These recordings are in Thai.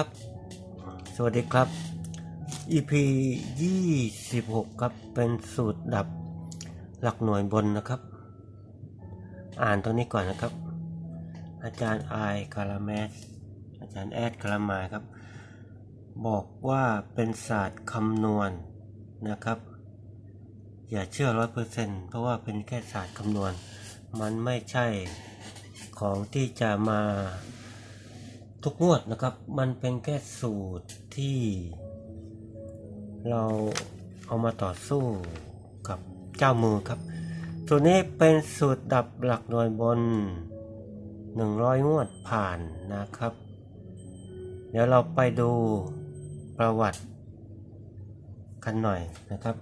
ครับ สวัสดีครับ EP 26 ครับ เป็นสูตรดับหลักหน่วยบนนะครับ อ่านตรงนี้ก่อนนะครับ อาจารย์ไอายคาราเมสอาจารย์แอดคารามาครับ บอกว่าเป็นศาสตร์คำนวณนะครับ อย่าเชื่อร้อยเปอร์เซ็นเพราะว่าเป็นแค่ศาสตร์คำนวณ มันไม่ใช่ของที่จะมา ทุกงวดนะครับ มันเป็นแค่สูตรที่เราเอามาต่อสู้กับเจ้ามือครับ สูตรนี้เป็นสูตรดับหลักหน่วยบน 100 งวดผ่านนะครับ เดี๋ยวเราไปดูประวัติกันหน่อยนะครับ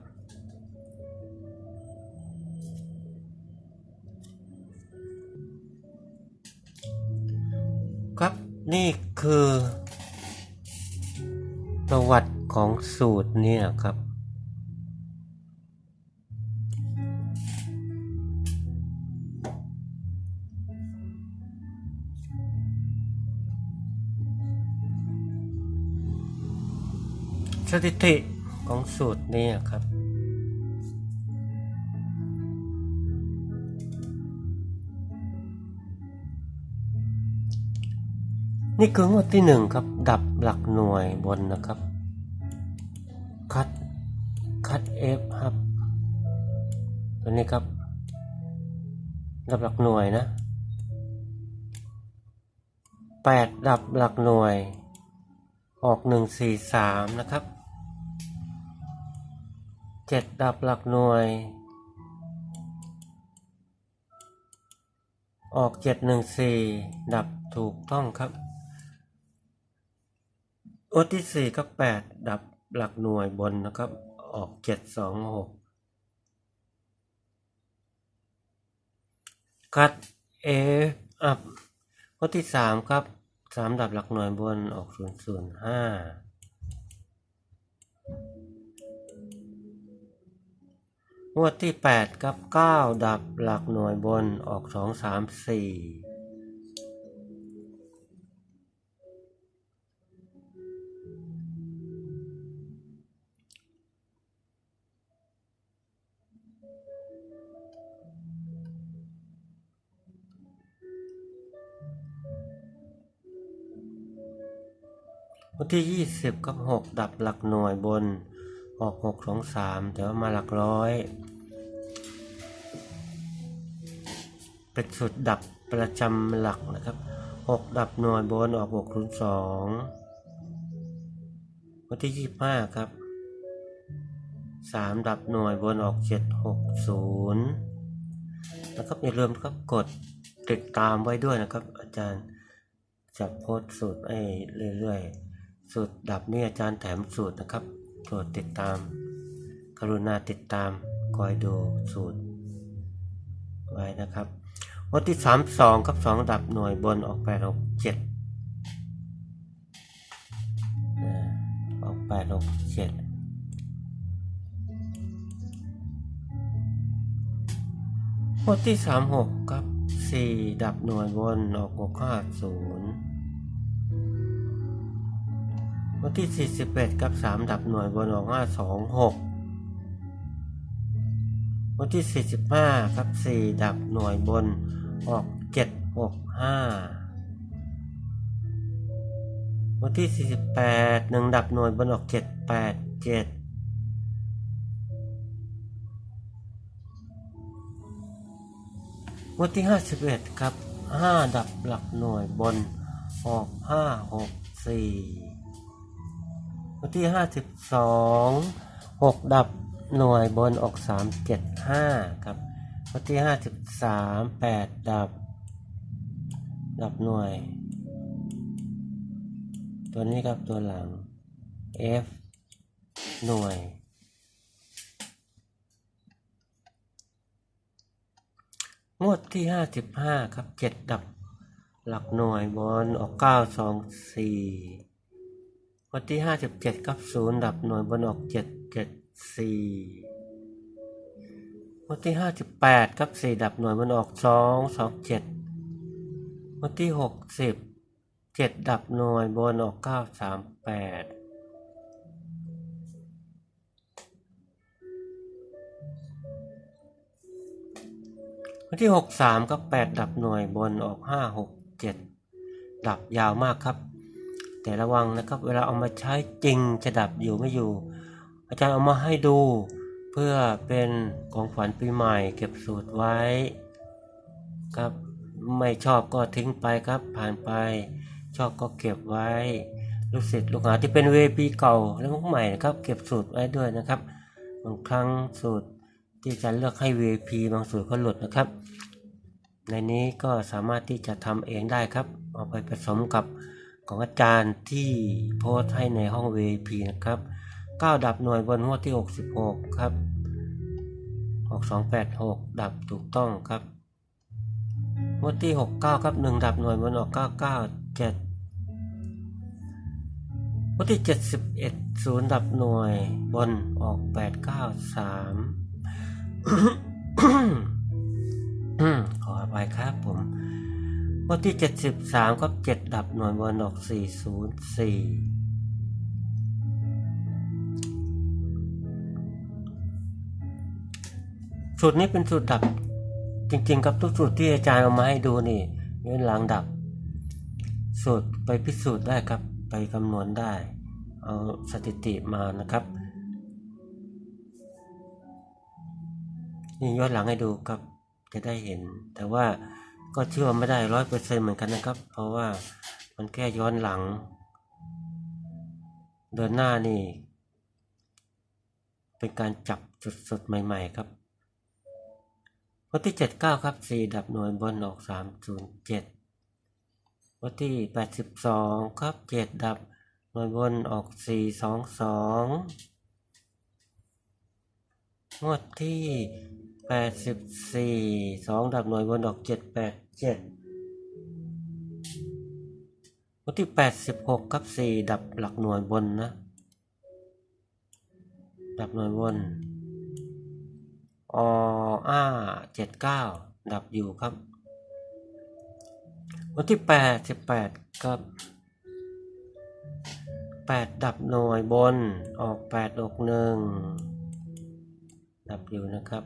นี่คือ ประวัติของสูตรนี้นะครับ สถิติของสูตรนี้ครับ นี่คืองวดที่หนึ่งครับ ดับหลักหน่วยบนนะครับ คัด คัดเอฟครับ ตัวนี้ครับ ดับหลักหน่วยนะแปดดับหลักหน่วย ออกหนึ่งสี่สามนะครับเจ็ดดับหลักหน่วย ออกเจ็ดหนึ่งสี่ดับถูกต้องครับ โอที่สี่ก็ปดดับหลักหน่วยบนนะครับ ออกเจ็ดสองหกคัดเออัพโอที่สามครับสามดับหลักหน่วยบนออกศูนย์ศูนย์ห้งวดที่ 8 ครับ 9 ดับหลักหน่วยบนออก 2 3 4 วันที่ยี่สิบกับหกดับหลักหน่วยบนออกหกสองสามแต่ว่ามาหลักร้อย เป็นสุดดับประจำหลักนะครับหกดับหน่วยบนออกหกคูณสองวันที่ยี่ห้าครับสามดับหน่วยบนออกเจ็ดหกศูนย์นะครับอย่าลืมครับกดติดตามไว้ด้วยนะครับ อาจารย์จะโพสต์สูตรให้เรื่อยๆ สูตรดับนี่อาจารย์แถมสูตรนะครับโปรดติดตาม กรุณาติดตามคอยดูสูตร ไว้นะครับวันที่สามสองกับสองดับหน่วยบนออกแปดหกเจ็ดออกแปดหกเจ็ดวันที่สามหกกับสี่ดับหน่วยบนออกหกห้าศูนย์ วันที่ 41 กับ 3 ดับหน่วยบนออก526 วันที่ 45 กับ 4 ดับหน่วยบนออก 765 วันที่ 48 1 ดับหน่วยบนออก 787วันที่ 51 ครับ 5 ดับหลักหน่วยบน ออก 5 6 4 คู่ที่ 52 6 ดับหน่วยบนออก 375 ครับข้อที่ 53 8 ดับ ดับหน่วย ตัวนี้ครับตัวหลัง f หน่วย งวดที่ 55 ครับ 7 ดับ หลักหน่วยบนออก 924 วันที่57ครับ0ดับหน่วยบนออก774วันที่58ครับ4ดับหน่วยบนออก227วันที่60เจ็ดดับหน่วยบนออกเก้าสามแปดวันที่หกสามก็แปดดับหน่วยบนออกห้าหกเจ็ดดับยาวมากครับ แต่ระวังนะครับ เวลาเอามาใช้จริงจะดับอยู่ไม่อยู่ อาจารย์เอามาให้ดู เพื่อเป็นของขวัญปีใหม่ เก็บสูตรไว้ครับไม่ชอบก็ทิ้งไปครับ ผ่านไป ชอบก็เก็บไว้ ลูกศิษย์ลูกหาที่เป็นเวปีเก่าและมุกใหม่นะครับ เก็บสูตรไว้ด้วยนะครับบางครั้งสูตรที่อาจารย์เลือกให้ VP บางสูตรก็หลุดนะครับ ในนี้ก็สามารถที่จะทำเองได้ครับ เอาไปผสมกับ ของอาจารย์ที่โพสต์ให้ในห้อง VIP นะครับ 9 ดับหน่วยบนหัวที่ 66 ครับ 6286 ดับถูกต้องครับหัวที่ 69 ครับ 1 ดับหน่วยบนออก 997หัวที่ 71 0 ดับหน่วยบนออก 893อืมขออภัยครับผม วันที่ 73ครับ7ดับหน่วยบนออก 404 สูตรนี้เป็นสูตรดับ จริงๆครับทุกสูตรที่อาจารย์เอามาให้ดูนี่เว้นหลังดับ สูตรไปพิสูจน์ได้ครับ ไปคำนวณได้ เอาสถิติมานะครับนี่ย้อนหลังให้ดูครับจะได้เห็นแต่ว่า ก็เชื่อไม่ได้ร้อยเปอร์เซ็นเหมือนกันนะครับ เพราะว่ามันแค่ย้อนหลัง เดินหน้านี่ เป็นการจับจุดสดใหม่ ๆ ครับวันที่เจ็ดเก้าครับสี่ดับหน่วยบนออกสามศูนย์เจ็ดวันที่แปดสิบสองครับเจ็ดดับหน่วยบนออกสี่สองสองงวดที่แปดสิบสี่สองดับหน่วยบนออกเจ็ดแปด เจ็ดวันที่แปดสิบหกครับสี่ดับหลักหน่วยบนนะ ดับหน่วยบนออ้าเจ็ดเก้าดับอยู่ครับ วันที่แปดสิบแปดครับแปดดับหน่วยบนออกแปดออกหนึ่งดับอยู่นะครับ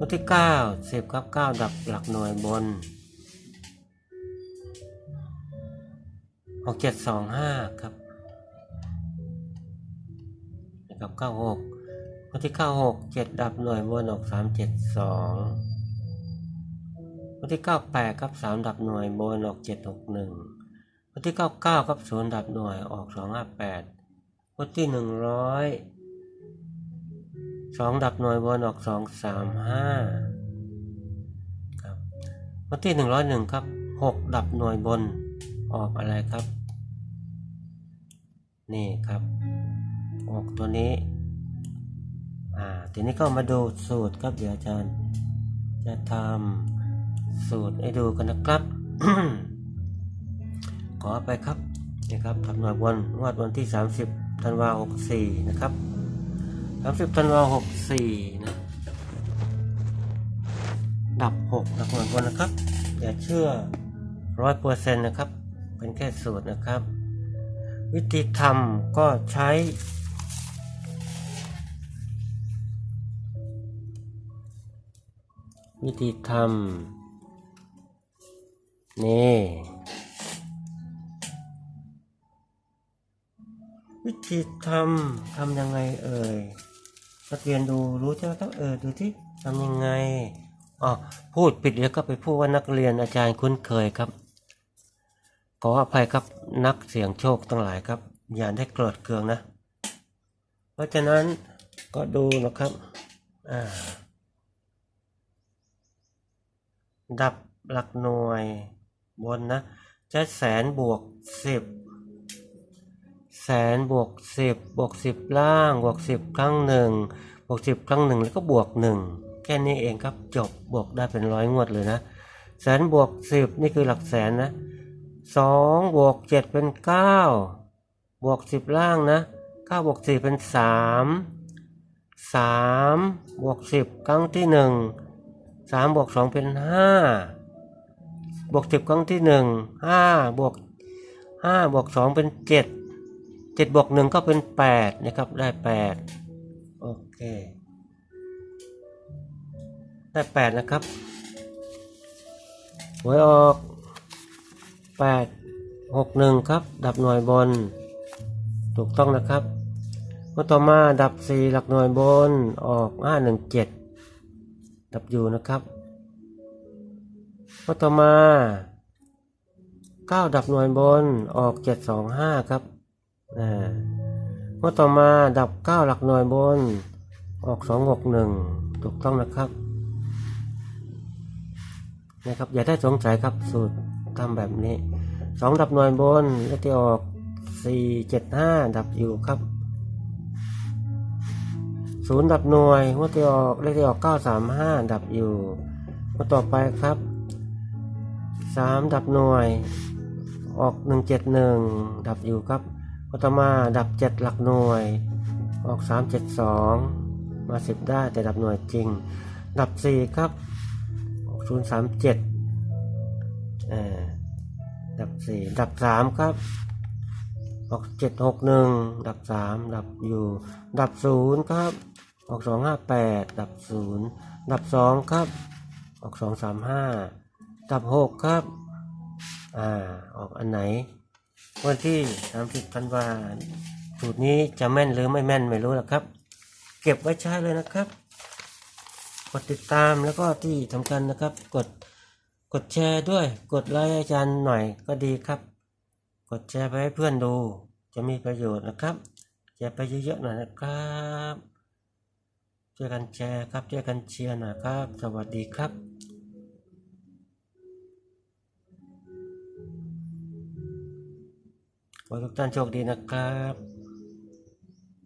วันที่เก้าสิบครับเก้าดับหลักหน่วยบนออกเจ็ดสองห้าครับกับเก้าหกวันที่เก้าหกเจ็ดดับหน่วยบนออกสามเจ็ดสองวันที่เก้าแปดครับสามดับหน่วยบนออกเจ็ดหกหนึ่งวันที่เก้าเก้าครับศูนดับหน่วยออกสองห้าแปดวันที่หนึ่งร้อย สองดับหน่วยบนออกสองสามห้าครับวันที่หนึ่งร้อยหนึ่งครับหกดับหน่วยบนออกอะไรครับ นี่ครับออกตัวนี้อ่าทีนี้ก็มาดูสูตรครับเดี๋ยวอาจารย์ จะทำสูตรให้ดูกันนะครับ ขอไปครับนี่ครับทำหน่วยวันงวดวันที่ 30ธันวา64นะครับ 30ธันวา64นะ ดับ6ดับหน่วยวันนะครับ อย่าเชื่อร้อยเปอร์เซ็นต์นะครับ เป็นแค่สูตรนะครับ วิธีทำก็ใช้วิธีทำนี่ วิธีทำทำยังไงเอ่ย นักเรียนดูรู้ใช่ไหมครับเออดูที่ทำยังไงอ๋อพูดผิดเดี๋ยวก็ไปพูดว่านักเรียนอาจารย์คุ้นเคยครับ ขออภัยครับนักเสี่ยงโชคทั้งหลายครับ อย่าได้โกรธเคืองนะ เพราะฉะนั้นก็ดูนะครับอ่าดับหลักหน่วยบนนะใช้แสนบวกสิบ แสนบวกสิบบวกสิบล่าง บวกสิบครั้งหนึ่งบวกสิบครั้งหนึ่งแล้วก็บวกหนึ่งแค่นี้เองครับจบบวกได้เป็นร้อยงวดเลยนะแสนบวกสิบนี่คือหลักแสนนะสองบวกเจ็ดเป็นเก้าบวกสิบล่างนะเก้าบวกสี่เป็นสามสามบวกสิบครั้งที่หนึ่งสามบวกสองเป็นห้าบวกสิบครั้งที่หนึ่งห้าบวกห้าบวกสองเป็นเจ็ด เจ็ดบวกหนึ่งก็เป็นแปดนะครับ ได้แปดโอเค ได้แปดนะครับหวยออกแปดหกหนึ่งครับ ดับหน่วยบน ถูกต้องนะครับเมื่อต่อมาดับสี่หลักหน่วยบนออกห้าหนึ่งเจ็ดดับอยู่นะครับเมื่อต่อมาเก้าดับหน่วยบนออกเจ็ดสองห้าครับ อ่าเมื่อต่อมาดับเก้าหลักหน่วยบน ออกสองหกหนึ่งถูกต้องนะครับ นะครับ อย่าได้สงสัยครับสูตรทำแบบนี้สองดับหน่วยบนเลขที่ออกสี่เจ็ดห้าดับอยู่ครับศูนย์ดับหน่วยเลขที่ออกเลขที่ออกเก้าสามห้าดับอยู่มาต่อไปครับสามดับหน่วยออกหนึ่งเจ็ดหนึ่งดับอยู่ครับ มาต่อมาดับเจ็ดหลักหน่วย ออกสามเจ็ดสองมาสิบได้แต่ดับหน่วยจริง ดับสี่ครับออกศูนย์สามเจ็ดดับสี่ดับสามครับ ออกเจ็ดหกหนึ่งดับสามดับอยู่ ดับศูนย์ครับ ออกสองห้าแปดดับศูนย์ดับสองครับ ออกสองสามห้าดับหกครับ อ่า ออกอันไหน วันที่สามสิบธันวาสูตรนี้จะแม่นหรือไม่แม่นไม่รู้หรอกครับ เก็บไว้ใช้เลยนะครับ กดติดตามแล้วก็ที่สำคัญนะครับ กดกดแชร์ด้วย กดไลค์อาจารย์หน่อยก็ดีครับ กดแชร์ไปให้เพื่อนดู จะมีประโยชน์นะครับแชร์ไปเยอะๆหน่อยนะครับช่วยกันแชร์ครับช่วยกันเชียร์หน่อยครับ สวัสดีครับ ขอทุกท่านโชคดีนะครับ